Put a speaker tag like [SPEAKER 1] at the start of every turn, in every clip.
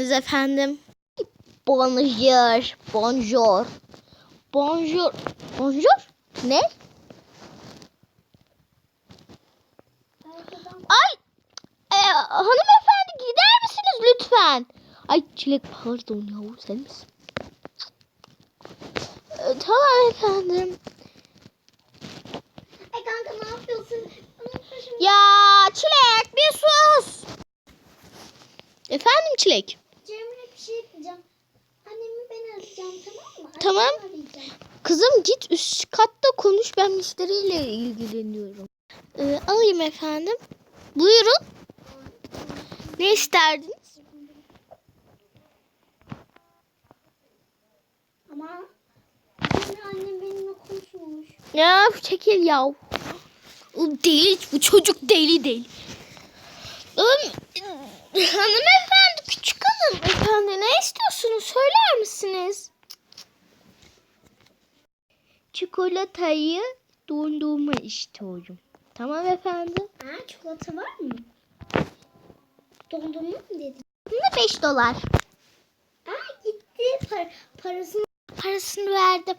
[SPEAKER 1] efendim. Bonjour. Bonjour. Bonjour. Bonjour? Ne? Ay. E, hanımefendi gider misiniz lütfen? Ay çilek pardon yahu sen misin? E, tamam efendim.
[SPEAKER 2] Ay kanka ne yapıyorsun?
[SPEAKER 1] Ya çilek bir sus. Efendim çilek.
[SPEAKER 2] Cemre bir şey diyeceğim. Annemi ben arayacağım tamam.
[SPEAKER 1] Kızım git üst katta konuş ben müşteriyle ilgileniyorum. Ee, alayım efendim. Buyurun. Ne isterdiniz?
[SPEAKER 2] Ama annem benimle konuşmamış.
[SPEAKER 1] Ya çekil ya. O deli, bu çocuk deli değil. Oğlum, hanımefendi, küçük hanım. Efendi ne istiyorsunuz? Söyler misiniz? Çikolatayı dondurma istiyorum. Tamam efendim.
[SPEAKER 2] Ha çikolata var mı? Dondurma mı dedin?
[SPEAKER 1] Bunda 5 dolar.
[SPEAKER 2] Aa gitti. Par parasını
[SPEAKER 1] Parasını verdim.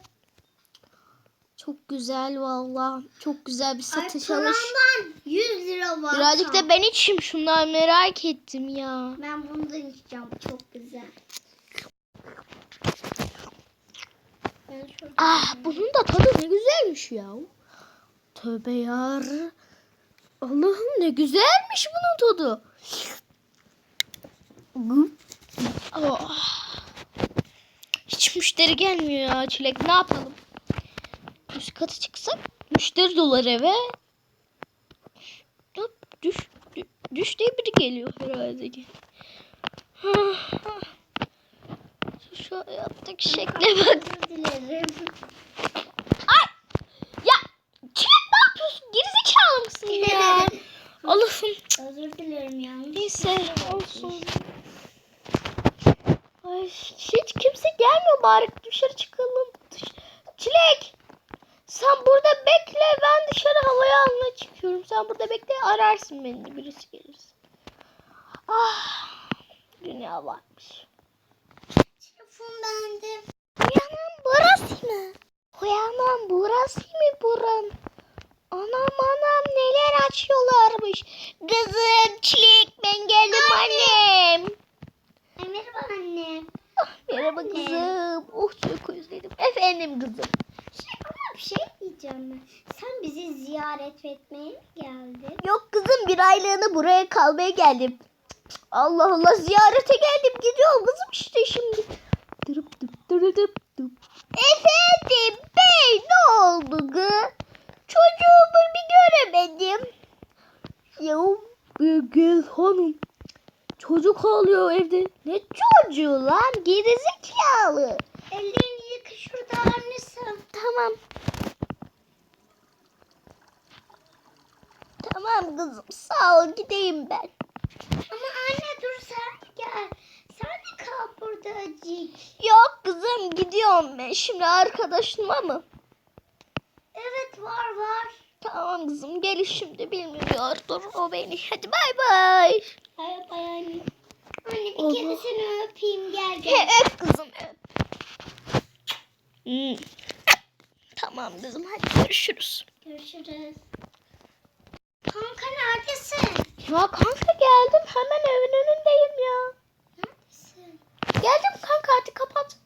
[SPEAKER 1] Çok güzel valla. Çok güzel bir satış
[SPEAKER 2] Ay,
[SPEAKER 1] alış.
[SPEAKER 2] paramdan 100 lira var.
[SPEAKER 1] Birazcık da ben içeyim şundan merak ettim ya.
[SPEAKER 2] Ben bundan içeceğim. Çok güzel.
[SPEAKER 1] Ah bunun da tadı ne güzelmiş ya. Tövbe yar. Allah'ım ne güzelmiş bunun tadı. Oh. Hiç müşteri gelmiyor ya Çilek. Ne yapalım? Üst kata çıksak müşteri dolar eve. Düş, dü- düş diye biri geliyor herhalde ki. Şu yaptık şekle bak. Ay! Ya Çilek ne yapıyorsun? Gerizekalı mısın ya? Allah'ım.
[SPEAKER 2] özür dilerim ya.
[SPEAKER 1] Neyse olsun. Ay, hiç kimse gelmiyor bari dışarı çıkalım. Dış- Çilek! Sen burada bekle ben dışarı havaya almaya çıkıyorum. Sen burada bekle ararsın beni birisi gelirse. Ah dünya varmış.
[SPEAKER 2] Telefon bende.
[SPEAKER 1] Uyanan burası mı? Uyanan burası mı buran? Anam anam neler açıyorlarmış. Kızım çilek ben geldim annem.
[SPEAKER 2] Ay, merhaba anne.
[SPEAKER 1] Ah, merhaba
[SPEAKER 2] Anne.
[SPEAKER 1] kızım. Oh çok özledim. Efendim kızım.
[SPEAKER 2] Şey ama bir şey diyeceğim ben. Sen bizi ziyaret etmeye mi geldin?
[SPEAKER 1] Yok kızım bir aylığına buraya kalmaya geldim. Allah Allah ziyarete geldim. Gidiyorum kızım işte şimdi. Efendim bey ne oldu kız? Çocuğumu bir göremedim. Ya gel hanım. Çocuk ağlıyor evde. Ne çocuğu lan? Gerizekalı.
[SPEAKER 2] Ellerini yıka şurada annesi.
[SPEAKER 1] Tamam. Tamam kızım sağ ol gideyim ben.
[SPEAKER 2] Ama anne dur sen gel. Sen de acık.
[SPEAKER 1] Yok kızım gidiyorum ben şimdi arkadaşıma mı?
[SPEAKER 2] Evet var var.
[SPEAKER 1] Tamam kızım gel şimdi bilmiyordur o beni. Hadi bay bay.
[SPEAKER 2] Bay bay anne. Anne bir kere seni öpeyim gel
[SPEAKER 1] He,
[SPEAKER 2] gel.
[SPEAKER 1] öp kızım öp. Hmm. Tamam kızım hadi görüşürüz.
[SPEAKER 2] Görüşürüz. Kanka neredesin?
[SPEAKER 1] Ya kanka geldim hemen evin önündeyim ya.
[SPEAKER 2] Neredesin?
[SPEAKER 1] Geldim kanka hadi kapat.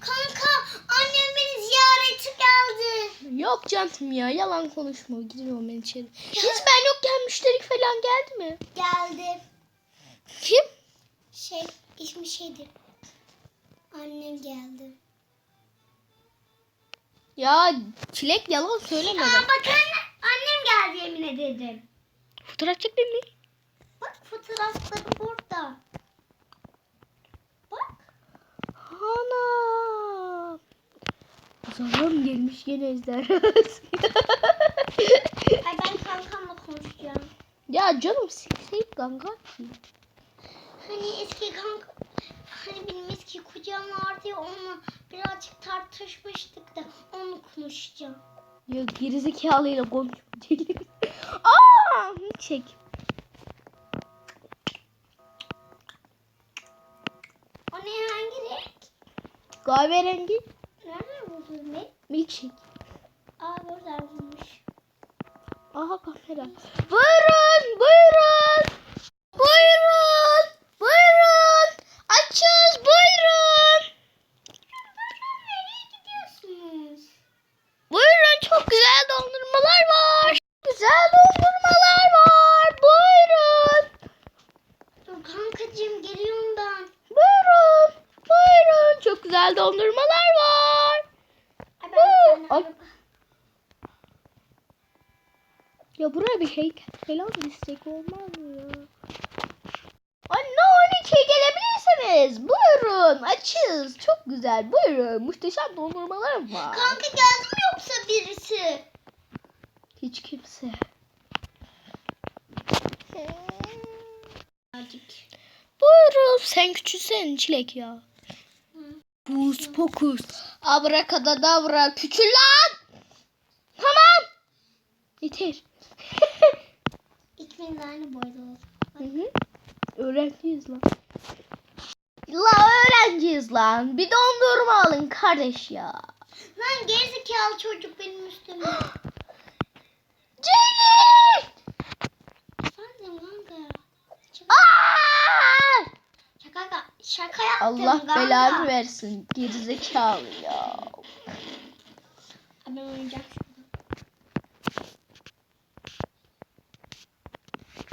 [SPEAKER 2] Kanka annem beni ziyareti
[SPEAKER 1] canım ya yalan konuşma gidiyorum ben içeri. Hiç ben yokken müşteri falan geldi mi?
[SPEAKER 2] Geldi.
[SPEAKER 1] Kim?
[SPEAKER 2] Şey ismi şeydi. Annem geldi.
[SPEAKER 1] Ya çilek yalan söyleme.
[SPEAKER 2] Aa
[SPEAKER 1] bak.
[SPEAKER 2] bak anne. Annem geldi yemin ederim.
[SPEAKER 1] Fotoğraf çektin mi?
[SPEAKER 2] Bak fotoğrafları burada. Bak.
[SPEAKER 1] Ana. Sanırım gelmiş yine ejderhası.
[SPEAKER 2] Ay ben kankamla konuşacağım.
[SPEAKER 1] Ya canım siktirip kanka.
[SPEAKER 2] Hani eski kanka hani benim eski kocam vardı ya onunla birazcık tartışmıştık da onu konuşacağım.
[SPEAKER 1] Ya gerizekalıyla konuşmayacağım. Aa, çek. O ne hangi renk? Kahverengi.
[SPEAKER 2] Nereden buldun ne?
[SPEAKER 1] milkshake.
[SPEAKER 2] Aa buradaymış.
[SPEAKER 1] Aha kamera. Buyurun, buyurun. Buyurun, buyurun. Açız, buyurun.
[SPEAKER 2] Nereye gidiyorsunuz?
[SPEAKER 1] Buyurun, çok güzel dondurmalar var. Güzel dondurmalar var. Buyurun.
[SPEAKER 2] Kankacığım geliyorum ben.
[SPEAKER 1] Buyurun, buyurun. Çok güzel dondurmalar var.
[SPEAKER 2] Araba-
[SPEAKER 1] Ya buraya bir heykel falan istek olmaz mı ya? Anne 12 gelebilirsiniz. Buyurun açız. Çok güzel. Buyurun. Muhteşem dondurmalarım var.
[SPEAKER 2] Kanka geldi mi yoksa birisi?
[SPEAKER 1] Hiç kimse. Buyurun. Sen küçülsen çilek ya. Pus pokus. Abrakadabra. Küçül lan. Tamam. Yeter.
[SPEAKER 2] İkimiz aynı boyda olsun.
[SPEAKER 1] Hı hı. Öğrenciyiz lan. La öğrenciyiz lan. Bir dondurma alın kardeş ya.
[SPEAKER 2] Lan gerizekalı çocuk benim üstüme.
[SPEAKER 1] Ceylin!
[SPEAKER 2] Efendim kanka.
[SPEAKER 1] Aa!
[SPEAKER 2] Şaka, yaptım
[SPEAKER 1] Allah
[SPEAKER 2] kanka.
[SPEAKER 1] belanı versin. Gerizekalı ya.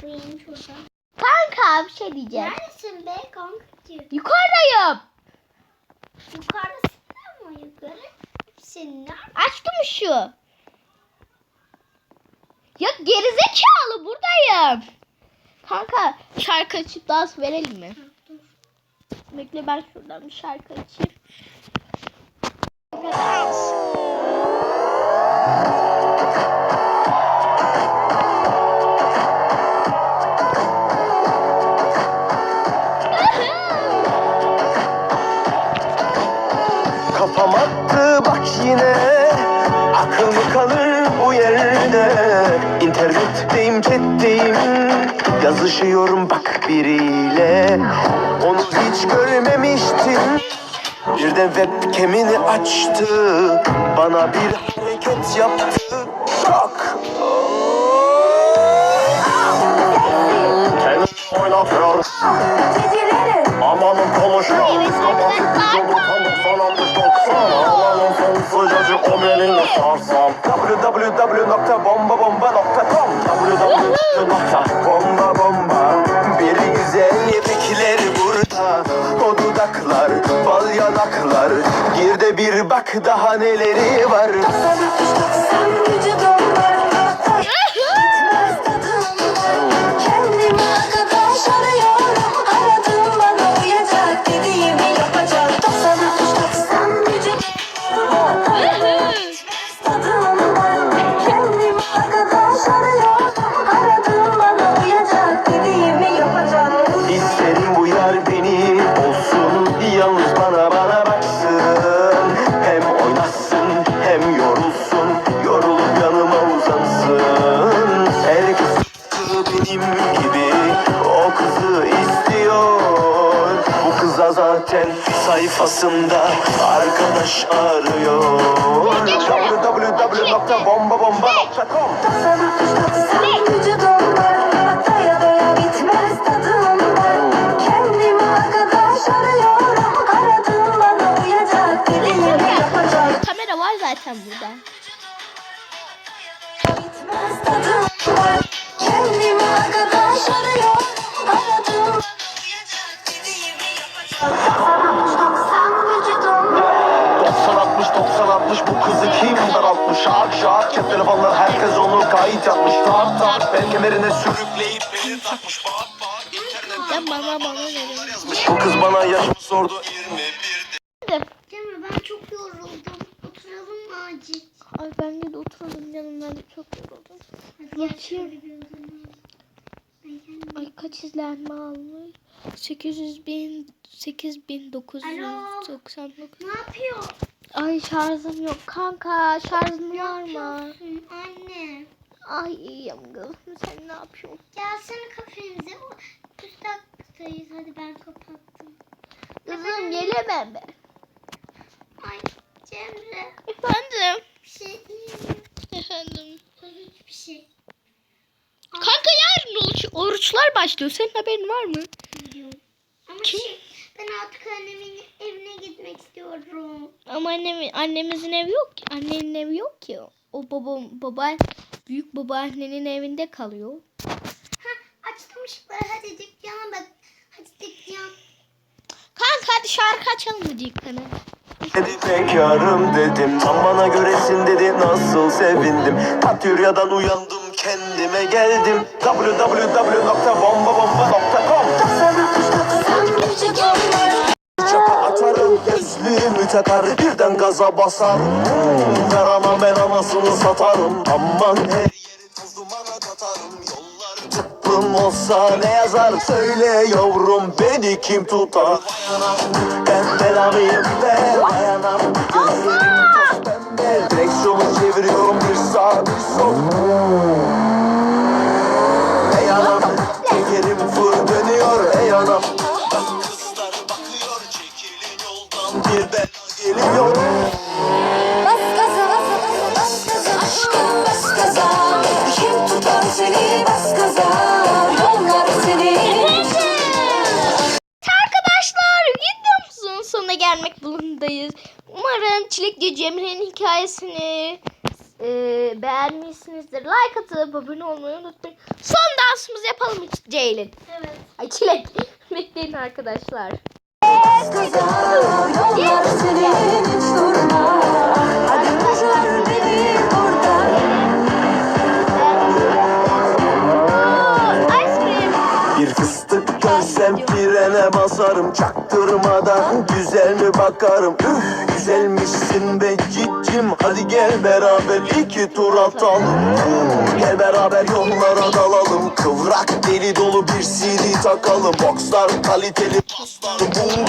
[SPEAKER 2] Bu yeni şurada.
[SPEAKER 1] Kanka bir şey diyeceğim.
[SPEAKER 2] Neredesin be kankacığım?
[SPEAKER 1] Yukarıdayım.
[SPEAKER 2] Yukarıdasın ama yukarı. Senin nerede?
[SPEAKER 1] Açtım şu. Ya gerizekalı buradayım. Kanka şarkı açıp dans verelim mi?
[SPEAKER 2] Dur.
[SPEAKER 1] Bekle ben şuradan bir şarkı açayım.
[SPEAKER 3] İnternetteyim chatteyim Yazışıyorum bak biriyle. Onu hiç görmemiştim. Birden webcam'ini açtı. Bana bir hareket yaptı. Şok Kendi oynatıyor Amanın konuşuyor
[SPEAKER 1] Evet arkadaşlar.
[SPEAKER 3] www.bombabomba.com www.bombabomba Bir güzel yemekler burada. O dudaklar, bal yanaklar. Gir de bir bak daha neleri var.
[SPEAKER 4] Kendime
[SPEAKER 3] sayfasında Arkadaş arıyor. Www.bombabomba.com
[SPEAKER 4] 90 vücudum var Doya doya bitmez tadım var Kendime arkadaş arıyorum Aradım bana uyacak dediğimi yapacak
[SPEAKER 1] Kamera var zaten burada.
[SPEAKER 4] Bitmez tadım var Kendime arkadaş arıyorum
[SPEAKER 3] Şak şak cep telefonlar herkes onu kayıt yapmış Tak tak bel kemerine sürükleyip beni takmış Bak bak internet
[SPEAKER 1] Ya bana bana verin.
[SPEAKER 3] yazmış Bu kız bana yaşımı sordu 21
[SPEAKER 2] Cemre ben çok yoruldum. Oturalım mı acil?
[SPEAKER 1] Ay bence de oturalım canım ben de çok yoruldum. Bakayım. Ay kaç izlenme almış? 800 bin, 8999.
[SPEAKER 2] Ne yapıyor?
[SPEAKER 1] Ay şarjım yok kanka. Şarjın var mı?
[SPEAKER 2] anne?
[SPEAKER 1] Ay kızım. Sen ne yapıyorsun?
[SPEAKER 2] Gelsene kafemize. Üst kattayız. Hadi ben kapattım.
[SPEAKER 1] Kızım gelemem ben.
[SPEAKER 2] Ay Cemre
[SPEAKER 1] Efendim.
[SPEAKER 2] bir şey diyeyim.
[SPEAKER 1] Efendim.
[SPEAKER 2] Hiçbir şey.
[SPEAKER 1] Kanka yarın oruç, oruçlar başlıyor. Senin haberin var mı?
[SPEAKER 2] Biliyorum. Ama
[SPEAKER 1] Kim?
[SPEAKER 2] şey ben artık annemin evine gitmek istiyorum.
[SPEAKER 1] Ama annem, annemizin evi yok ki. Annenin evi yok ki. O babam, baba, büyük babaannenin evinde kalıyor.
[SPEAKER 2] Ha açtım ışıkları hadi dükkana bak. Hadi dükkan.
[SPEAKER 1] Kanka hadi şarkı açalım mı dükkana?
[SPEAKER 3] Dedi bekarım dedim Tam bana göresin dedi nasıl sevindim Patyuryadan uyandım kendime geldim www.bombabomba.com takar birden gaza basar. Yaramam ben anasını satarım Aman. Her yeri toz dumana katarım Yollar tıklım olsa ne yazar? Söyle yavrum beni kim tutar? Ben belalıyım be Vay anam gözlerim toz pembe. Direksiyonu çeviriyorum bir sağ bir sol
[SPEAKER 1] beğenmişsinizdir. Like atıp abone olmayı unutmayın. Son dansımızı yapalım mı Ceylin?
[SPEAKER 2] Evet.
[SPEAKER 1] Ay Çilek. Bekleyin arkadaşlar.
[SPEAKER 4] Hiç.
[SPEAKER 3] Bir fıstık görsem frene basarım Çaktırmadan güzel mi bakarım Üf güzelmişsin be cicim Hadi gel beraber iki tur atalım. Gel beraber yollara dalalım. Kıvrak deli dolu bir CD takalım. Boxlar kaliteli paslar bum